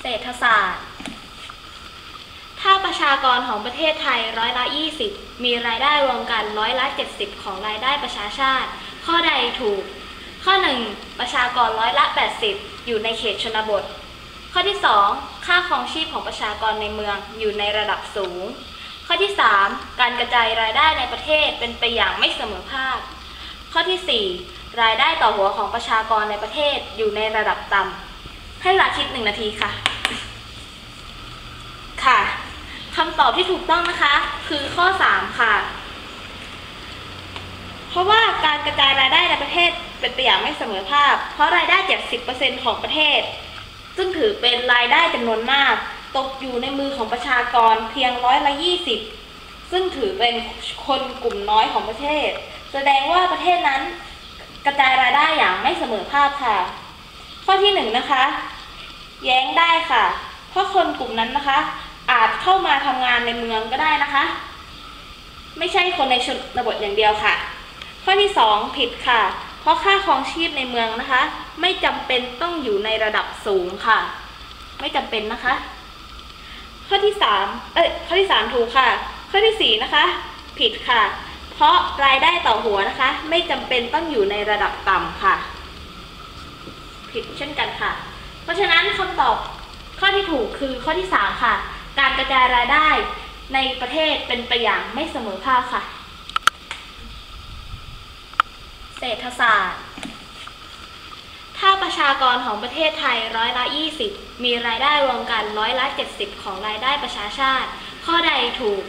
เศรษฐศาสตร์ ถ้าประชากรของประเทศไทยร้อยละ 20 มีรายได้รวมกันร้อยละ 70 ของรายได้ประชาชาติ ข้อใดถูก ข้อ 1 ประชากรร้อยละ 80 อยู่ในเขตชนบท ข้อที่ 2 ค่าครองชีพของประชากรในเมืองอยู่ในระดับสูง ข้อที่ 3 การกระจายรายได้ในประเทศเป็นไปอย่างไม่เสมอภาค ข้อที่ 4 รายได้ต่อหัวของประชากรในประเทศอยู่ในระดับต่ำ ให้เวลาคิดหนึ่งนาทีค่ะ ค่ะคำตอบที่ถูกต้องนะคะ คือข้อ 3 ค่ะ เพราะว่าการกระจายรายได้ในประเทศเป็นไปอย่างไม่เสมอภาค เพราะรายได้70%ของประเทศ ซึ่งถือเป็นรายได้จำนวนมาก ตกอยู่ในมือของประชากรเพียงร้อยละ20 ซึ่งถือเป็นคนกลุ่มน้อยของประเทศ แสดงว่าประเทศนั้นกระจายรายได้อย่างไม่เสมอภาคค่ะ ข้อที่หนึ่งนะคะ แย้งได้ค่ะ เพราะคนกลุ่มนั้นนะคะ อาจเข้ามาทำงานในเมืองก็ได้นะคะ ไม่ใช่คนในชนบทอย่างเดียวค่ะ ข้อที่สองผิดค่ะ เพราะค่าครองชีพในเมืองนะคะ ไม่จำเป็นต้องอยู่ในระดับสูงค่ะ ไม่จำเป็นนะคะ ข้อที่สามเอ้ยข้อที่สามถูกค่ะ ข้อที่สี่นะคะ ผิดค่ะ เพราะรายได้ต่อหัวนะคะ ไม่จำเป็นต้องอยู่ในระดับต่ำค่ะ ผิดเช่นกันค่ะ เพราะฉะนั้นคำตอบข้อที่ถูกคือข้อที่ 3 ค่ะ การกระจายรายได้ในประเทศเป็นไปอย่างไม่เสมอภาคค่ะ เศรษฐศาสตร์ ถ้าประชากรของประเทศไทยร้อยละ 20 มีรายได้รวมกันร้อยละ 70 ของรายได้ประชาชาติ ข้อใดถูก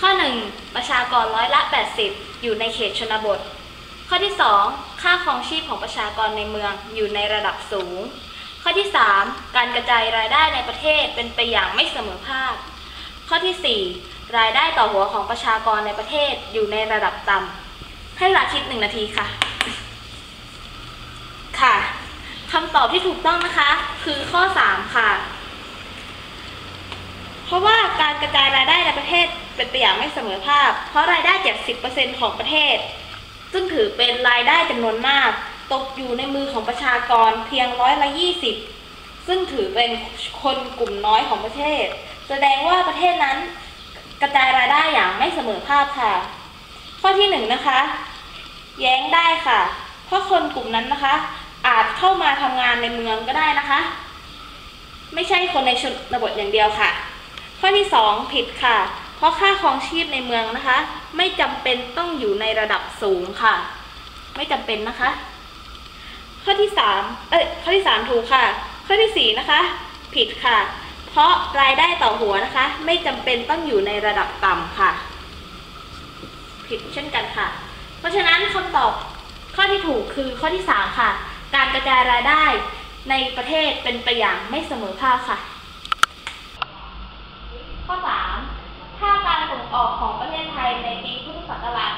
ข้อ 1 ประชากรร้อยละ 80 อยู่ในเขตชนบท ข้อที่ 2 ค่าครองชีพของประชากรในเมืองอยู่ในระดับสูง ข้อที่ 3 การกระจายรายได้ในประเทศเป็นไปอย่างไม่เสมอภาค ข้อที่ 4 รายได้ต่อหัวของประชากรในประเทศอยู่ในระดับต่ำให้เวลาคิดหนึ่งนาทีค่ะ ค่ะคำตอบที่ถูกต้องนะคะ คือข้อ 3 ค่ะ เพราะว่าการกระจายรายได้ในประเทศเป็นไปอย่างไม่เสมอภาคเพราะรายได้ 70%ของประเทศ ซึ่งถือเป็นรายได้จำนวนมาก ตกอยู่ในมือของประชากรเพียงร้อยละ20ซึ่งถือเป็นคนกลุ่มน้อยของประเทศ แสดงว่าประเทศนั้นกระจายรายได้อย่างไม่เสมอภาคค่ะ ข้อที่หนึ่งนะคะ แย้งได้ค่ะ เพราะคนกลุ่มนั้นนะคะ อาจเข้ามาทำงานในเมืองก็ได้นะคะ ไม่ใช่คนในชนบทอย่างเดียวค่ะ ข้อที่สองผิดค่ะ ราะค่าครองชีพในเมืองนะคะ ไม่จำเป็นต้องอยู่ในระดับสูงค่ะ ไม่จำเป็นนะคะ ข้อที่สามเอ้ยข้อที่สามถูกค่ะ ข้อที่สี่นะคะ ผิดค่ะ เพราะรายได้ต่อหัวนะคะ ไม่จำเป็นต้องอยู่ในระดับต่ำค่ะ ผิดเช่นกันค่ะ เพราะฉะนั้นคำตอบข้อที่ถูกคือข้อที่3ค่ะ การกระจายรายได้ในประเทศเป็นไปอย่างไม่เสมอภาคค่ะ ข้อ 3 ถ้าการส่งออกของประเทศไทยในปีพุทธศักราช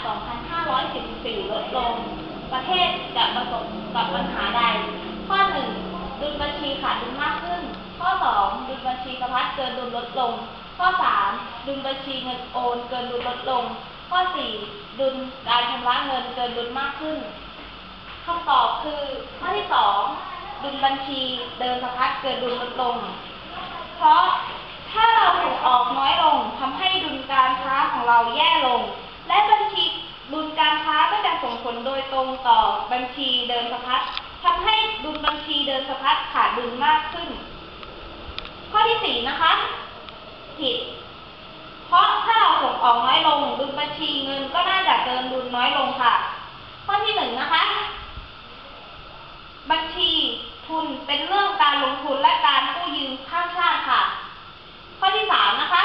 2544 ลดลง ประ เทศจะประสบกับปัญหาใด ข้อ 1 ดุลบัญชีขาดดุลมากขึ้น ข้อ 2 ดุลบัญชีสะพัดเกินดุลลดลง ข้อ 3 ดุลบัญชีเงินโอนเกินดุลลดลง ข้อ 4 ดุลการชำระเงินเกินดุลมากขึ้นคำตอบคือข้อที่ 2 ดุลบัญชีเดินสะพัดเกินดุลลดลง เพราะถ้าเราส่งออกน้อยลงทำให้ดุลการค้าของเราแย่ลง และบัญชีดุลการค้าก็จะส่งผ ลโดยตรงต่อบัญชีเดินสะพัดทำให้ดุลบัญชีเดินสะพัดขาดดุลมากขึ้น ข้อที่4นะคะ ผิด เพราะถ้าเราส่งออกน้อยลงดุลบัญชีเงินก็น่าจะเกินดุลน้อยลงค่ะ ข้อที่หนึ่งนะคะ บัญชีทุนเป็นเรื่องการลงทุนและการกู้ยืมข้ามชาติค่ะ ข้อที่สามนะคะ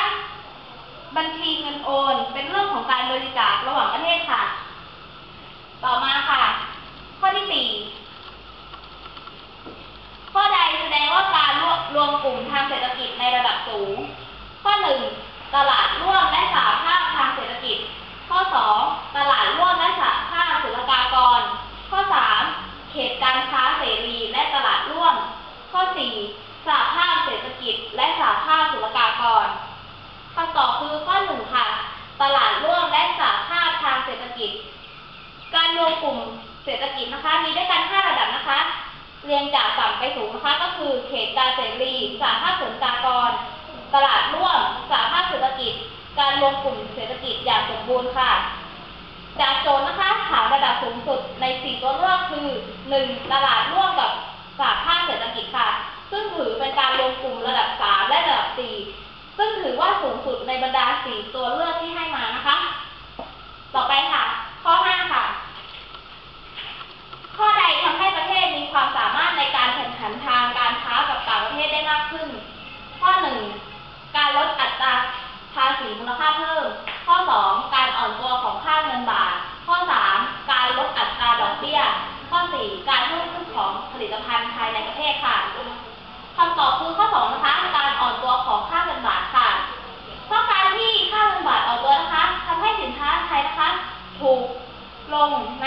บัญชีเงินโอนเป็นเรื่องของการบริจาคระหว่างประเทศค่ะ ต่อมาค่ะ ข้อที่สี่ข้อใดแสดงว่ากา รวมกลุ่มทางเศรษฐกิจในระดับสูง ข้อหนึ่งตลาดร่วมและสหภาพทางเศรษฐกิจ ข้อสองตลาดร่วมและสหภาพศุลกากร ข้อสามเขตการค้าเสรีและตลาดร่วม ข้อสี่สหภาพเศรษฐกิจและสหภาพศุลกากรคำตอบคือข้อหนึ่งค่ะ ตลาดร่วมและสหภาพทางเศรษฐกิจ การรวมกลุ่มเศรษฐกิจนะคะมีด้วยกัน 5 ระดับนะคะ เรียงจากต่ำไปสูงนะคะก็คือเขตการเสรีสหภาพสริมสากร ตลาดร่วมสหภาพเศรษฐกิจ การรวมกลุ่มเศรษฐกิจอย่างสมบูรณ์ค่ะ จากโจทย์นะคะถาระดับสูงสุดใน4ตัวเลือกคือ 1. ตลาดร่วมกับสหภาพเศรษฐกิจค่ะ ซึ่งถือเป็นการรวมกลุ่มระดับ 3 และระดับ 4 ซึ่งถือว่าสูงสุดในบรรดา4ตัวเลือก ขอบคือข้อสองนะคะการอ่อนตัวของค่าเงินบาทค่ะ เพราะการที่ค่าเงินบาทอ่อนตัวนะคะ ทำให้สินค้าไทยนะคะ ถูกลงใน